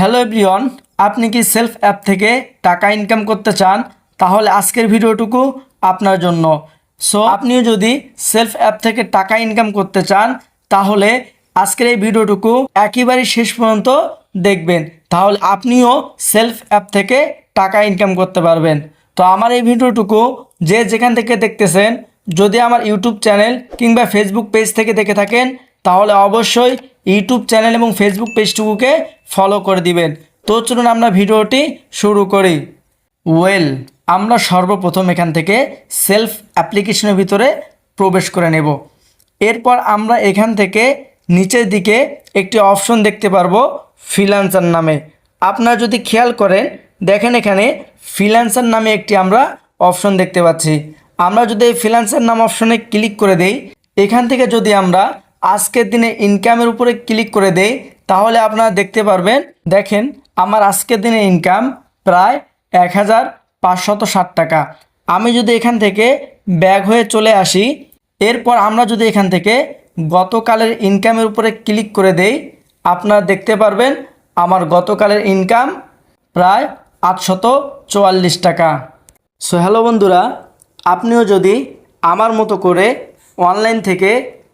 Hello everyone, আপনি কি self app থেকে টাকা ইনকাম করতে চান? তাহলে আজকের ভিডিওটুকু আপনার জন্য। সো, আপনিও যদি সেলফ অ্যাপ থেকে টাকা ইনকাম করতে চান, তাহলে আজকের এই ভিডিওটুকু একেবারে শেষ পর্যন্ত দেখবেন। তাহলে আপনিও সেলফ অ্যাপ থেকে টাকা ইনকাম করতে পারবেন। তো আমার এই ভিডিওটুকু যে যেখান থেকে দেখতেছেন, যদি আমার ইউটিউব চ্যানেল কিংবা ফেসবুক পেজ থেকে দেখে থাকেন তাহলে অবশ্যই ইউটিউব চ্যানেল এবং ফেসবুক পেজটুকুকে ফলো করে দিবেন। তো চলুন আমরা ভিডিওটি শুরু করি। ওয়েল আমরা সর্বপ্রথম এখান থেকে সেলফ অ্যাপ্লিকেশনের ভিতরে প্রবেশ করে নেব। এরপর আমরা এখান থেকে নিচের দিকে একটি অপশন দেখতে পারব ফ্রিল্যান্সার নামে। আপনারা যদি খেয়াল করেন, দেখেন এখানে ফ্রিল্যান্সার নামে একটি আমরা অপশন দেখতে পাচ্ছি। আমরা যদি এই ফ্রিল্যান্সার নাম অপশনে ক্লিক করে দেই, এখান থেকে যদি আমরা আজকের দিনে ইনকামের উপরে ক্লিক করে দেই, তাহলে আপনারা দেখতে পারবেন, দেখেন আমার আজকের দিনে ইনকাম প্রায় এক হাজার পাঁচশত ষাট টাকা। আমি যদি এখান থেকে ব্যাগ হয়ে চলে আসি, এরপর আমরা যদি এখান থেকে গতকালের ইনকামের উপরে ক্লিক করে দেই, আপনারা দেখতে পারবেন আমার গতকালের ইনকাম প্রায় আটশত চুয়াল্লিশ টাকা। সো হ্যালো বন্ধুরা, আপনিও যদি আমার মতো করে অনলাইন থেকে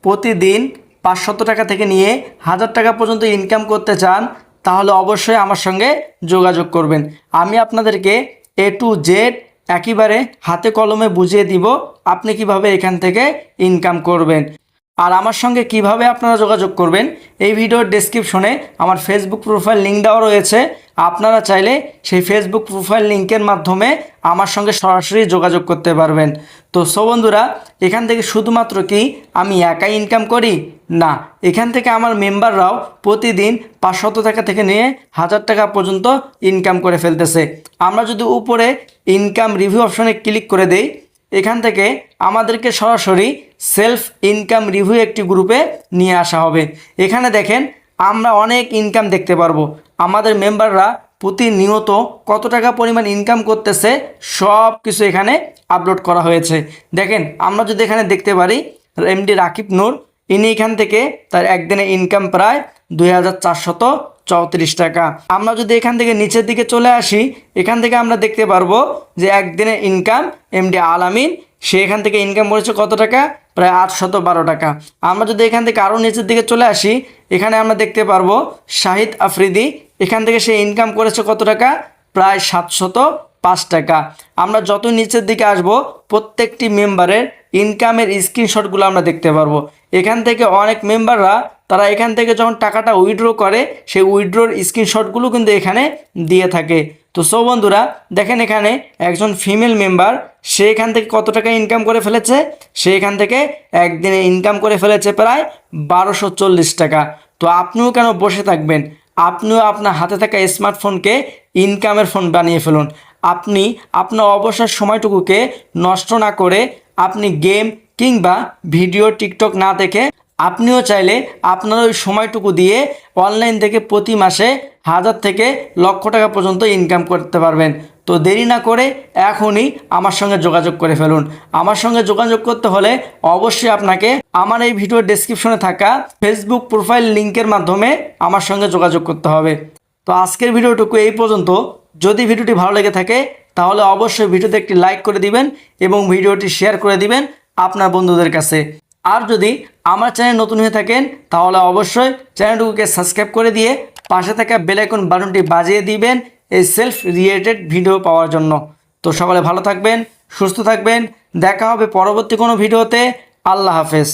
প্রতিদিন পাঁচশত টাকা থেকে নিয়ে হাজার টাকা পর্যন্ত ইনকাম করতে চান, তাহলে অবশ্যই আমার সঙ্গে যোগাযোগ করবেন। আমি আপনাদেরকে এ টু জেড একেবারে হাতে কলমে বুঝিয়ে দিব আপনি কীভাবে এখান থেকে ইনকাম করবেন। আর আমার সঙ্গে কীভাবে আপনারা যোগাযোগ করবেন, এই ভিডিওর ডেসক্রিপশনে আমার ফেসবুক প্রোফাইল লিঙ্ক দেওয়া রয়েছে। আপনারা চাইলে সেই ফেসবুক প্রোফাইল লিঙ্কের মাধ্যমে আমার সঙ্গে সরাসরি যোগাযোগ করতে পারবেন। তো সো বন্ধুরা, এখান থেকে শুধুমাত্র কি আমি একাই ইনকাম করি? না, এখান থেকে আমার মেম্বাররাও প্রতিদিন পাঁচশত টাকা থেকে নিয়ে হাজার টাকা পর্যন্ত ইনকাম করে ফেলতেছে। আমরা যদি উপরে ইনকাম রিভিউ অপশনে ক্লিক করে দেই, এখান থেকে আমাদেরকে সরাসরি সেলফ ইনকাম রিভিউ একটি গ্রুপে নিয়ে আসা হবে। এখানে দেখেন, আমরা অনেক ইনকাম দেখতে পারব। আমাদের মেম্বাররা প্রতিনিয়ত কত টাকা পরিমাণ ইনকাম করতেছে, সব কিছু এখানে আপলোড করা হয়েছে। দেখেন, আমরা যদি এখানে দেখতে পারি এমডি রাকিব নূর, ইনি এখান থেকে তার একদিনে ইনকাম প্রায় দুই চৌত্রিশ টাকা। আমরা যদি এখান থেকে নিচের দিকে চলে আসি, এখান থেকে আমরা দেখতে পারব যে একদিনে ইনকাম এমডি আলামিন সে এখান থেকে ইনকাম করেছে কত টাকা? প্রায় আটশত বারো টাকা। আমরা যদি এখান থেকে আরও নিচের দিকে চলে আসি, এখানে আমরা দেখতে পারব শাহিদ আফ্রিদি, এখান থেকে সে ইনকাম করেছে কত টাকা? প্রায় সাতশত পাঁচ টাকা। আমরা যত নিচের দিকে আসব, প্রত্যেকটি মেম্বারের ইনকামের স্ক্রিনশটগুলো আমরা দেখতে পারব। এখান থেকে অনেক মেম্বাররা, তারা এখান থেকে যখন টাকাটা উইথড্র করে, সেই উইথড্রোর স্ক্রিনশটগুলো কিন্তু এখানে দিয়ে থাকে। তো সো বন্ধুরা, দেখেন এখানে একজন ফিমেল মেম্বার সে এখান থেকে কত টাকা ইনকাম করে ফেলেছে? সে এখান থেকে একদিনে ইনকাম করে ফেলেছে প্রায় বারোশো চল্লিশ টাকা। তো আপনিও কেন বসে থাকবেন? আপনিও আপনার হাতে থাকা স্মার্টফোনকে ইনকামের ফোন বানিয়ে ফেলুন। আপনি আপনার অবসর সময়টুকুকে নষ্ট না করে আপনি গেম কিংবা ভিডিও টিকটক না দেখে আপনিও চাইলে আপনার ওই সময়টুকু দিয়ে অনলাইন থেকে প্রতি মাসে হাজার থেকে লক্ষ টাকা পর্যন্ত ইনকাম করতে পারবেন। তো দেরি না করে এখনই আমার সঙ্গে যোগাযোগ করে ফেলুন। আমার সঙ্গে যোগাযোগ করতে হলে অবশ্যই আপনাকে আমার এই ভিডিওর ডেসক্রিপশনে থাকা ফেসবুক প্রোফাইল লিঙ্কের মাধ্যমে আমার সঙ্গে যোগাযোগ করতে হবে। তো আজকের ভিডিওটুকু এই পর্যন্ত। যদি ভিডিওটি ভালো লেগে থাকে, তাহলে অবশ্যই ভিডিওতে একটি লাইক করে দিবেন এবং ভিডিওটি শেয়ার করে দিবেন আপনার বন্ধুদের কাছে। আর যদি আমার চ্যানেল নতুন হয়ে থাকেন, তাহলে অবশ্যই চ্যানেলটুকুকে সাবস্ক্রাইব করে দিয়ে পাশে থাকা বেলাইকন বাটনটি বাজিয়ে দিবেন এই সেলফ রিলেটেড ভিডিও পাওয়ার জন্য। তো সকলে ভালো থাকবেন, সুস্থ থাকবেন, দেখা হবে পরবর্তী কোনো ভিডিওতে। আল্লাহ হাফেজ।